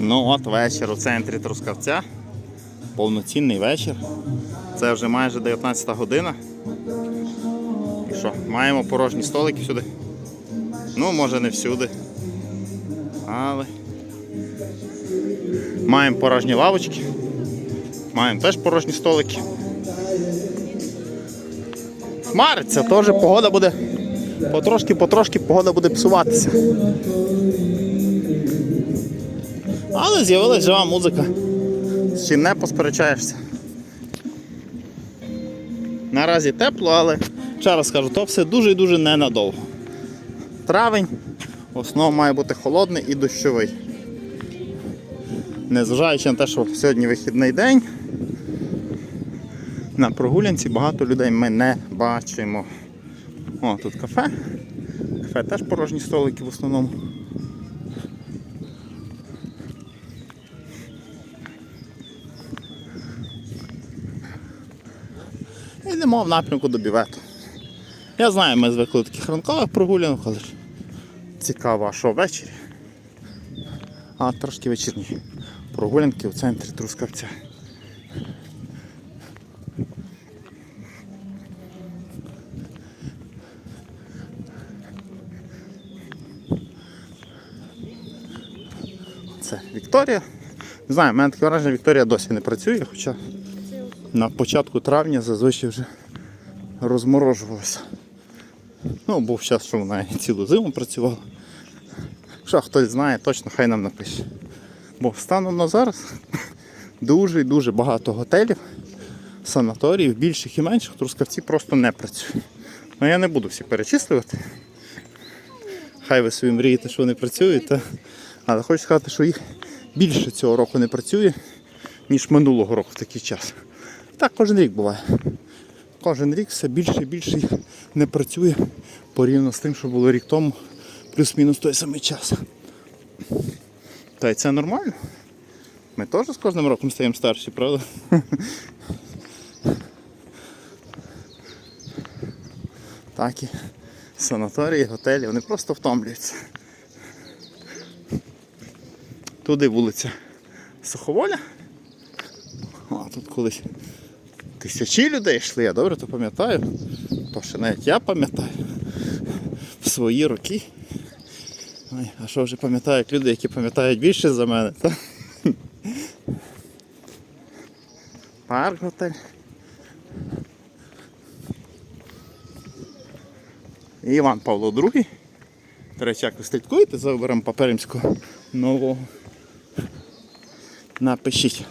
Ну от вечір у центрі Трускавця. Повноцінний вечір. Це вже майже 19 година. І що, маємо порожні столики всюди. Ну, може не всюди. Але. Маємо порожні лавочки. Маємо теж порожні столики. Хмариться, теж погода буде. Потрошки-потрошки погода буде псуватися. Але з'явилася жива музика. З чим не посперечаєшся. Наразі тепло, але ще раз кажу, то все дуже і дуже ненадовго. Травень в основному має бути холодний і дощовий. Незважаючи на те, що сьогодні вихідний день, на прогулянці багато людей ми не бачимо. О, тут кафе. Кафе теж порожні столики в основному. Йдемо в напрямку до бівету. Я знаю, ми звикли таких ранкових прогулянок, але ж цікаво, а що ввечері? А трошки вечірні прогулянки у центрі Трускавця. Це Вікторія. Не знаю, в мене таке враження, Вікторія досі не працює, хоча на початку травня зазвичай вже розморожувалася. Ну, був час, що вона і цілу зиму працювала. Якщо хтось знає, точно хай нам напише. Бо станом на зараз дуже і дуже багато готелів, санаторіїв, більших і менших, Трускавці просто не працюють. Ну я не буду всі перечислювати. Хай ви собі мрієте, що вони працюють, та... але хочу сказати, що їх більше цього року не працює, ніж минулого року в такий час. Так кожен рік буває. Кожен рік все більше і більше їх не працює порівняно з тим, що було рік тому, плюс-мінус той самий час. Та й це нормально. Ми теж з кожним роком стаємо старші, правда? Так і санаторії, готелі, вони просто втомлюються. Туди вулиця Суховоля. А тут колись тисячі людей йшли, я добре то пам'ятаю. То ще навіть я пам'ятаю в свої роки. Ой, а що вже пам'ятають люди, які пам'ятають більше за мене, та? Парк готель. Іван Павло II. До речі, як ви слідкуєте за вибором Паперимського нового. Напишіть.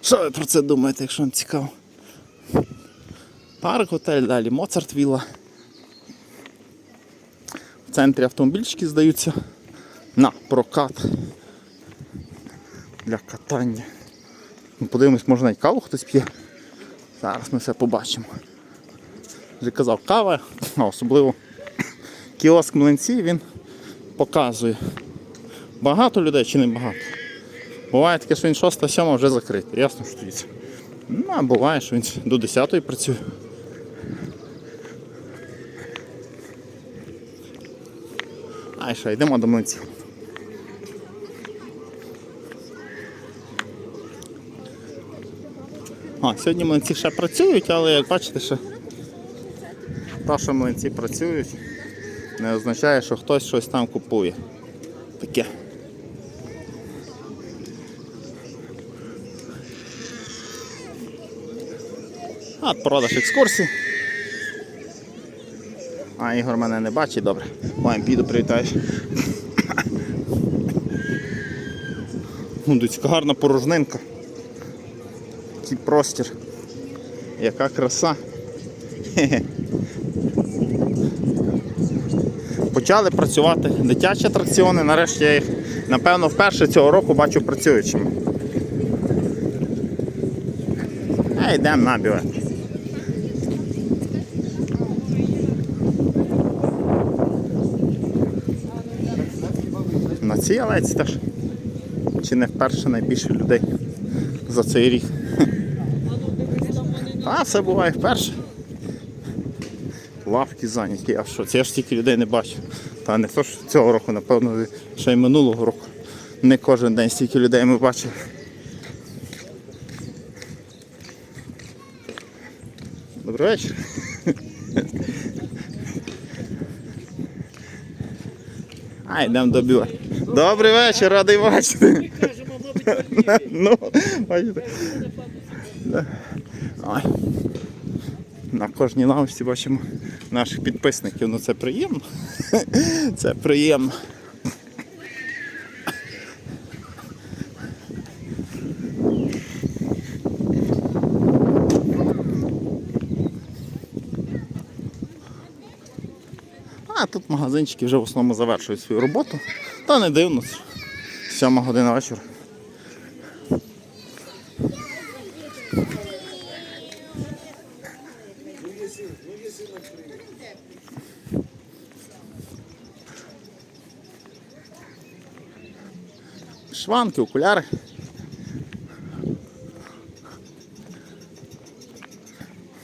Що ви про це думаєте, якщо вам цікаво? Парк готель, далі Моцарт Вілла. В центрі автомобільчики здаються на прокат для катання. Ну, Подивимось, може навіть каву хтось п'є. Зараз ми все побачимо. Вже казав, кава, а особливо кіоск млинці він показує. Багато людей чи не багато. Буває таке, що він 6-7 вже закритий. Ясно, що це. Ну, а буває, що він до 10 працює. А що, йдемо до млинців. А, сьогодні млинці ще працюють, але як бачите, ще те, що млинці працюють, не означає, що хтось щось там купує. Таке. А, продаж екскурсій. А, Ігор мене не бачить, добре. Маємо піду привітаюсь. Ну, гарна порожнинка. Який простір. Яка краса. Почали працювати дитячі атракціони, нарешті я їх, напевно, вперше цього року бачу працюючими. А йдемо на. На цій алеці теж. Чи не вперше найбільше людей за цей рік. А все буває вперше. Лавки зайняті, а що? Це я ж стільки людей не бачив. Та не то ж цього року, напевно, ще й минулого року. Не кожен день стільки людей ми бачили. Добрий вечір. А, йдемо до біла. Добрий вечір, радий бачити. Ну, бачите. На кожній лавочці бачимо наших підписників. Ну це приємно. Це приємно. А тут магазинчики вже в основному завершують свою роботу. Та не дивно. Сьома година вечора. Шванки, окуляри.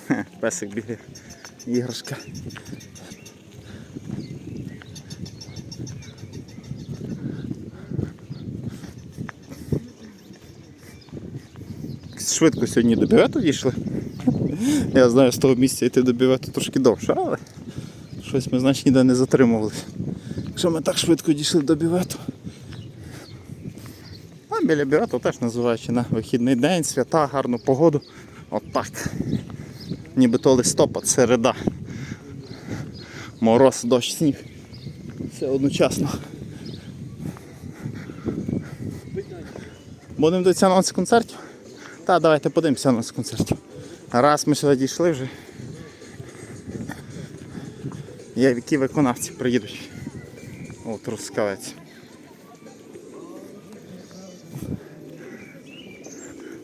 Хе, Песик бігає. Іграшка. Швидко сьогодні до бювету дійшли. Я знаю, з того місця йти до бювету трошки довше, але щось ми значить ніде не затримувалися. Якщо ми так швидко дійшли до бювету. А біля бювету теж називаючи на вихідний день, свята, гарну погоду. Отак. Ніби то листопад, середа. Мороз, дощ, сніг. Все одночасно. Будемо анонс концертів? Та, давайте подивимося анонс концертів. Раз ми сюди дійшли вже. Є які виконавці приїдуть. От Трускавець.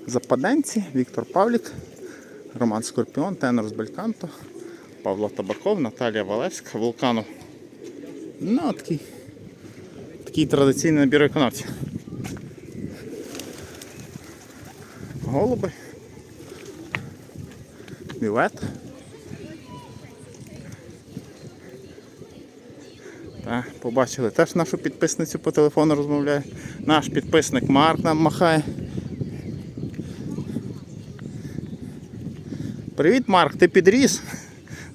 Западенці, Віктор Павлік, Роман Скорпіон, Тенор з Бельканто, Павло Табаков, Наталія Валевська, Вулканов. Ну, такий, такий традиційний набір виконавців. Голуби. Бювет. Так, побачили теж нашу підписницю по телефону розмовляє. Наш підписник Марк нам махає. Привіт, Марк, ти підріс?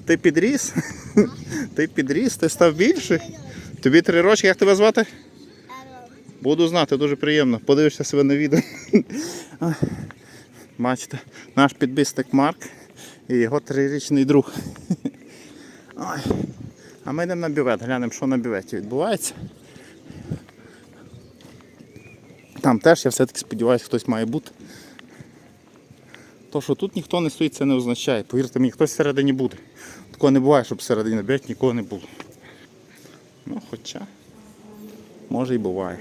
Ти підріс? Ти підріс, ти став більший? Тобі три роки, як тебе звати? Буду знати, дуже приємно. Подивишся себе на відео. Бачите, наш підписник Марк і його трирічний друг. Ой. А ми йдемо на бювет, глянемо, що на бюветі відбувається. Там теж, я все-таки сподіваюся, хтось має бути. То, що тут ніхто не стоїть, це не означає. Повірте мені, хтось всередині буде. Такого не буває, щоб всередині бювет нікого не було. Ну, хоча, може і буває.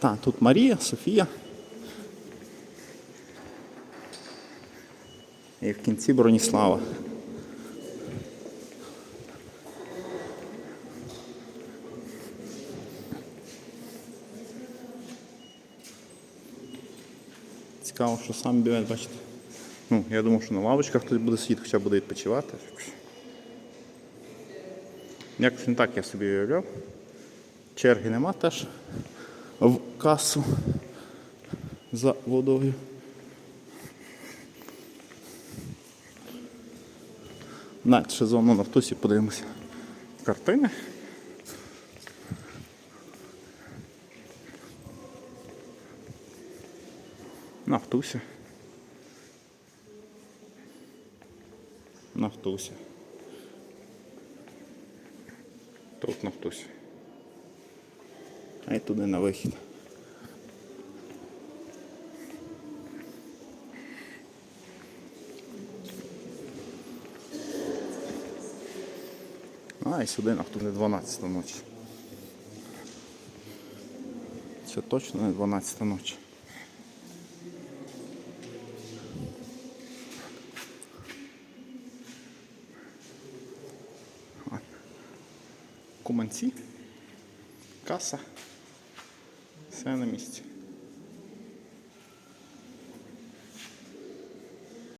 Так, тут Марія, Софія. І в кінці Броніслава. Цікаво, що сам бювет, бачите. Ну, я думав, що на лавочках хтось буде сидіти, хоча буде відпочивати. Якось не так я собі уявляв. Черги нема теж в касу за водою. Навіть ще зону на втусі подивимося. Картини. Нафтуся. Нафтуся. Тут нафтуся. А й туди на вихід. А, і сюди на не 12 ночі. Це точно не 12 ночі. Куманці, каса, все на місці.